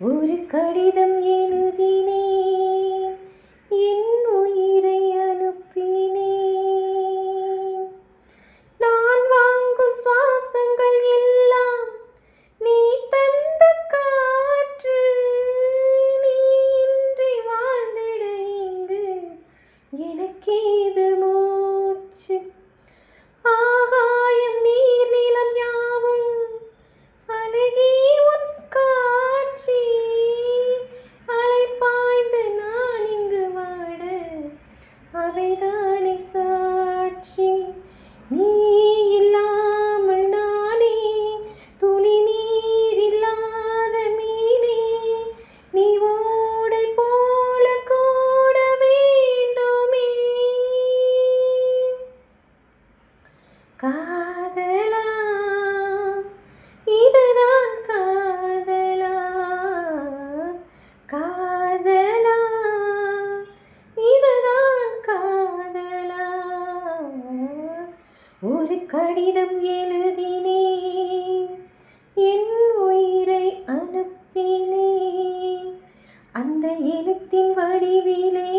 ஒரு கடிதம் எழுதினேன். என் உயிரை அனுப்பினேன். நான் வாங்கும் சுவாசங்கள் எல்லாம் நீ தந்த காற்று. நீ இன்றி வாழ்ந்திட இங்கு எனக்கேது காதலா இதுதான் காதலா காதலா இதுதான் காதலா ஒரு கடிதம் எழுதினேன். என் உயிரை அனுப்பினேன். அந்த எழுத்தின் வடிவிலே